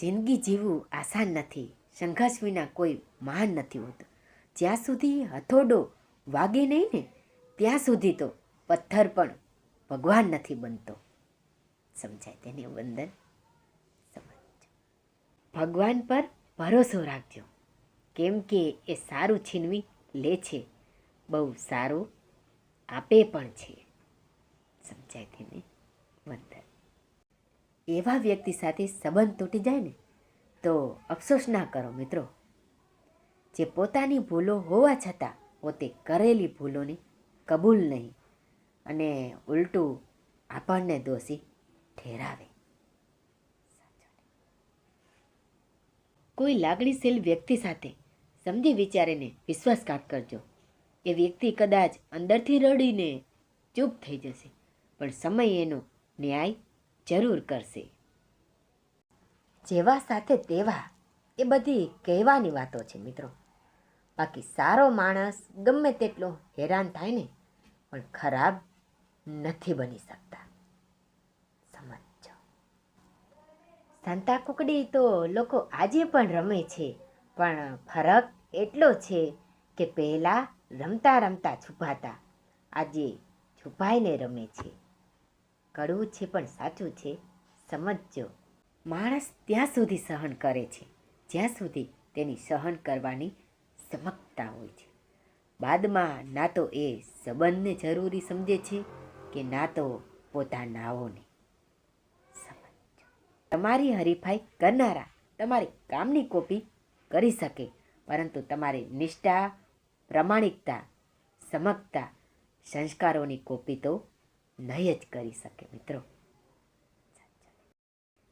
જિંદગી જીવવું આસાન નથી. સંઘર્ષ વિના કોઈ મહાન નથી હોતું. જ્યાં સુધી હથોડો વાગે નહીં ને, ત્યાં સુધી તો પથ્થર પણ ભગવાન નથી બનતો. સમજાય તેને વંદન? સમજો. ભગવાન પર ભરોસો રાખજો. કેમ કે એ સારું છીનવી લે છે. બહુ સારું આપે પણ છે. સમજાય તેને વંદન? એવા વ્યક્તિ સાથે સંબંધ તૂટી જાય ને, તો અફસોસ ના કરો મિત્રો. જે પોતાની ભૂલો હોવા છતાં પોતે કરેલી ભૂલોને કબૂલ નહીં અને ઉલટું આપણને દોષી ઠેરાવે. કોઈ લાગણીશીલ વ્યક્તિ સાથે સમજી વિચારીને વિશ્વાસઘાત કરજો. એ વ્યક્તિ કદાચ અંદરથી રડીને ચૂપ થઈ જશે, પણ સમય એનો ન્યાય જરૂર કરશે. જેવા સાથે તેવા, એ બધી કહેવાની વાતો છે મિત્રો. બાકી સારો માણસ ગમે તેટલો હેરાન થાય ને, પણ ખરાબ નથી બની શકતા. સમજો સંતા કુકડી તો લોકો આજે પણ રમે છે, પણ ફરક એટલો છે કે પહેલાં રમતા રમતા છુપાતા, આજે છુપાઈને રમે છે. કડવું છે, પણ સાચું છે. સમજજો. માણસ ત્યાં સુધી સહન કરે છે. જ્યાં સુધી તેની સહન કરવાની સમક્ષતા હોય છે. બાદમાં ના તો એ સંબંધને જરૂરી સમજે છે કે ના તો પોતાનાઓને સમજો તમારી હરીફાઈ કરનારા તમારી કામની કોપી કરી શકે, પરંતુ તમારી નિષ્ઠા, પ્રમાણિકતા સમકતા સંસ્કારોની કોપી તો નહીં જ કરી શકે, મિત્રો.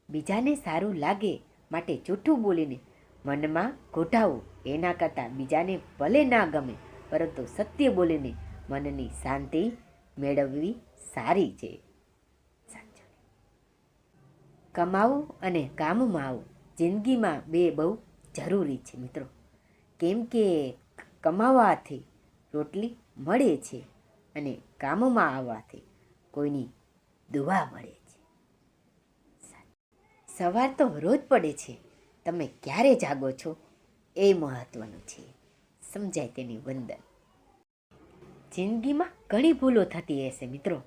બીજાને સારું લાગે માટે જૂઠું બોલીને મનમાં ઘોટાવું એના કરતાં બીજાને ભલે ના ગમે, પરંતુ સત્ય બોલીને મનની શાંતિ મેળવવી સારી છે. કમાવું અને કામમાં આવું જિંદગીમાં બે બહુ જરૂરી છે, મિત્રો. કેમ કે કમાવાથી રોટલી મળે છે અને કામમાં આવવાથી કોઈની દુવા મળે છે. સવાર તો રોજ પડે છે. તમે ક્યારે જાગો છો? એ મહત્વનું છે. સમજાય તેની વંદન. જિંદગીમાં ઘણી ભૂલો થતી હશે મિત્રો.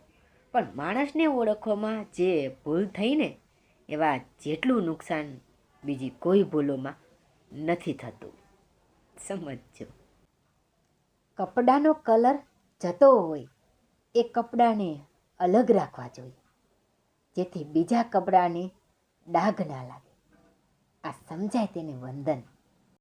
પણ માણસને ઓળખવામાં જે ભૂલ થઈને એવા જેટલું નુકસાન બીજી કોઈ ભૂલોમાં નથી થતું. સમજજો. કપડાનો કલર જતો હોય, એ કપડાને અલગ રાખવા જોઈએ. જેથી બીજા કપડાને ડાઘ ના લાગે. આ સમજાય તેને વંદન.